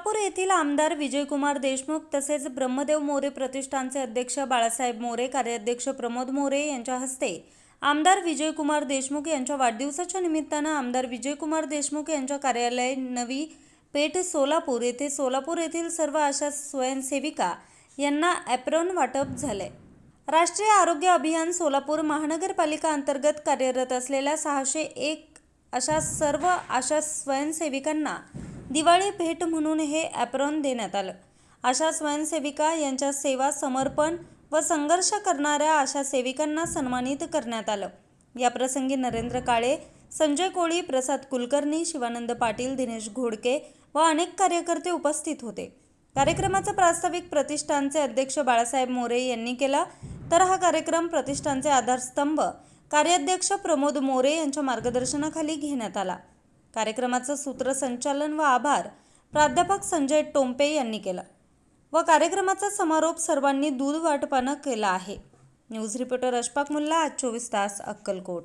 सोलापूर येथील आमदार विजयकुमार देशमुख तसेच ब्रह्मदेव मोरे प्रतिष्ठानचे अध्यक्ष बाळासाहेब मोरे कार्याध्यक्ष प्रमोद मोरे यांच्या हस्ते आमदार विजयकुमार देशमुख यांच्या वाढदिवसाच्या निमित्तानं आमदार विजयकुमार देशमुख यांच्या कार्यालय नवी पेठ सोलापूर येथे सोलापूर येथील सर्व आशा स्वयंसेविका यांना ॲप्रॉन वाटप झाले राष्ट्रीय आरोग्य अभियान सोलापूर महानगरपालिका अंतर्गत कार्यरत असलेल्या सहाशे एक अशा सर्व आशा स्वयंसेविकांना दिवाळी भेट म्हणून हे ॲप्रॉन देण्यात आलं. आशा स्वयंसेविका यांच्या सेवा समर्पण व संघर्ष करणाऱ्या आशा सेविकांना सन्मानित करण्यात आलं. याप्रसंगी नरेंद्र काळे संजय कोळी प्रसाद कुलकर्णी शिवानंद पाटील दिनेश घोडके व अनेक कार्यकर्ते उपस्थित होते. कार्यक्रमाचा प्रास्ताविक प्रतिष्ठानचे अध्यक्ष बाळासाहेब मोरे यांनी केला तर हा कार्यक्रम प्रतिष्ठानचे आधारस्तंभ कार्याध्यक्ष प्रमोद मोरे यांच्या मार्गदर्शनाखाली घेण्यात आला. कार्यक्रमाचं सूत्रसंचालन व आभार प्राध्यापक संजय टोंपे यांनी केला. व कार्यक्रमाचा समारोप सर्वांनी दूध वाटपानं केला आहे. न्यूज रिपोर्टर अशफाक मुल्ला आज चोवीस तास अक्कलकोट.